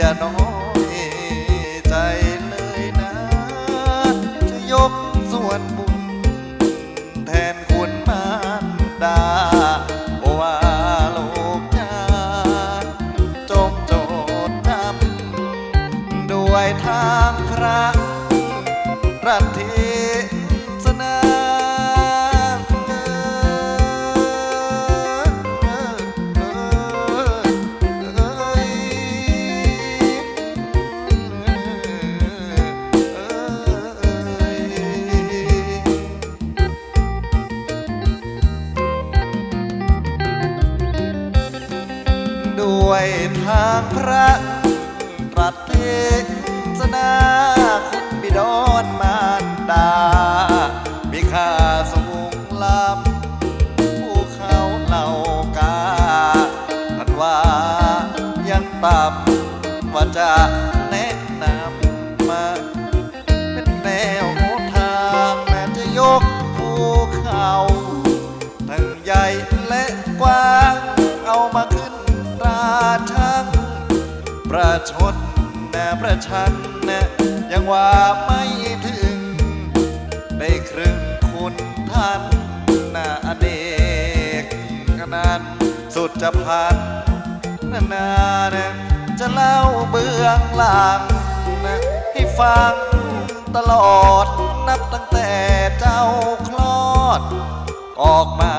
อย่าน้อยใจเลยนะ จะยกส่วนบุญ แทนคุณมารดาโอว่าลูกยาจงโจดจำด้วยทางพระรัตเท ด้วยทางพระตรัสเทศนาคุณบิดอนมารดามีค่าสูงล้ำผู้เขาเหล่ากาท่านว่ายังต่ำว่าจะ ชดนะประชันนะยังว่าไม่ถึง ได้ครึ่งคุณท่านนาอเนกขนาดสุดจะพันนานานะจะเล่าเบื้องหลังนะให้ฟังตลอดนับตั้งแต่เจ้าคลอด ออกมา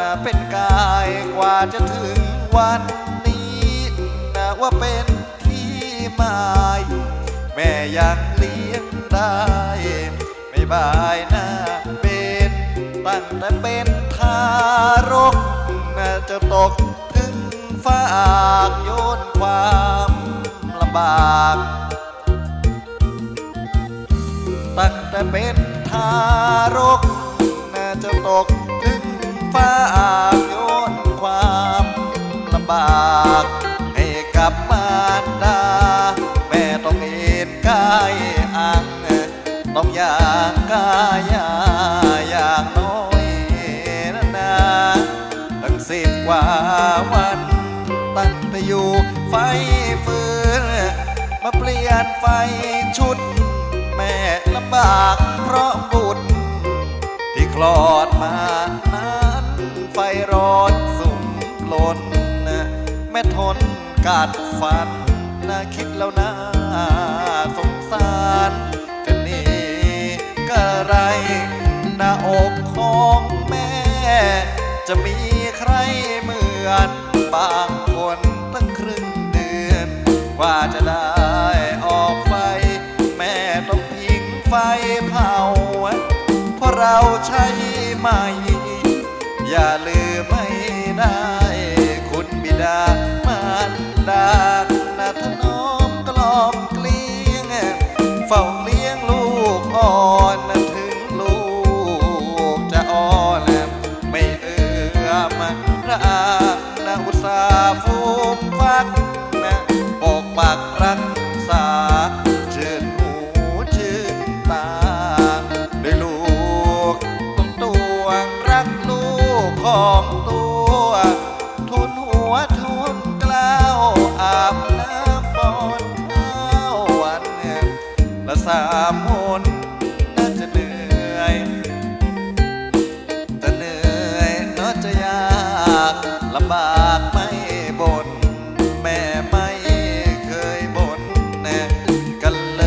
นะเป็นกายกว่าจะถึงวัน ยังเลี้ยงได้ ไม่บายหน้าเป็นตั้งแต่เป็นทารกน่าจะตกถึงฝากโยนความลำบาก ตั้งแต่เป็นทารกน่าจะตกถึงฟ้าโยนความลำบาก กายอังต้องอยางกายาอยางน้อยนานตั้งสิบกว่าวันตั้งแต่อยู่ไฟฟืนมาเปลี่ยนไฟชุด แม่ลำบากเพราะบุตร ที่คลอดมานั้นไฟร้อนสุ่มหล่นแม่ทนกัดฟันน่าคิดแล้วนะ กว่าจะได้ออกไฟ แม่ต้องพิงไฟเผา เพราะเราใช้ไม่ อย่าลืมไม่ได้ คุณบิดามารดา ลำบากไม่บน่นแม่ไม่เคยบ่นแน่กันเล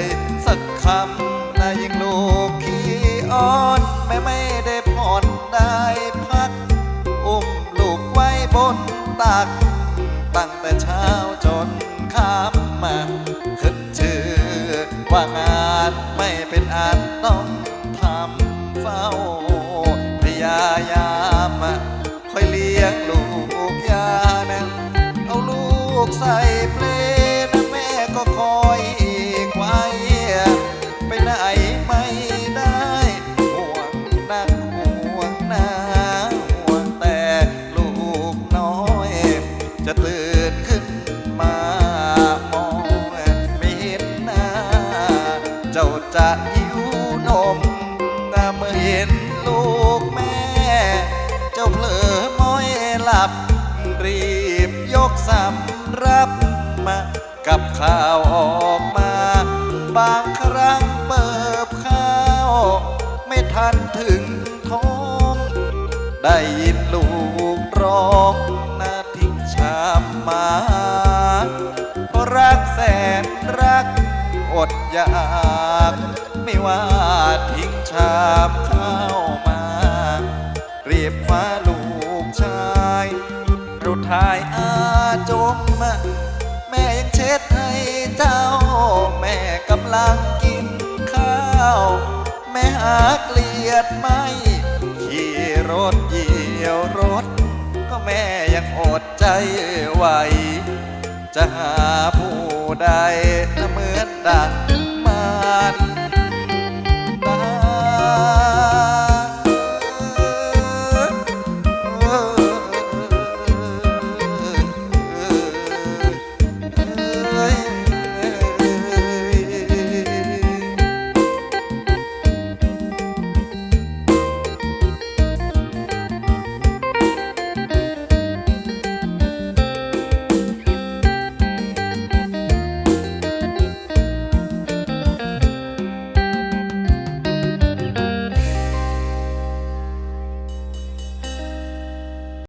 ย สักคำนะยิ่งลูกขี้อ่อนแม่ไม่ได้ผ่อนได้พัก อุ้มลูกไว้บนตักตั้งแต่เช้า ใส่เพลนแม่ก็คอยอีกไว้ ไปไหนไม่ได้ห่วงนักห่วงหนาห่วงแต่ลูกน้อย จะตื่นขึ้นมามองไม่เห็นหน้า เจ้าจะหิวนมแต่เมื่อเห็นลูกแม่ เจ้าเผลอม้อยหลับรีบยกซ้ำ กับข้าวออกมา บางครั้งเปิบข้าว ไม่ทันถึงท้อง ได้ยินลูกร้องนาทิ้งชามมาเพราะรักแสนรัก อดอยาก ไม่ว่าทิ้งชามข้าวมารีบคว้าลูกชายรุทายอาจมม่ยั เช็ดให้เจ้า แม่กำลังกินข้าว แม่หาเกลียดไหมขี่รถเหยี่ยวรถ ก็แม่ยังอดใจไหว จะหาผู้ใดเหมือนดัง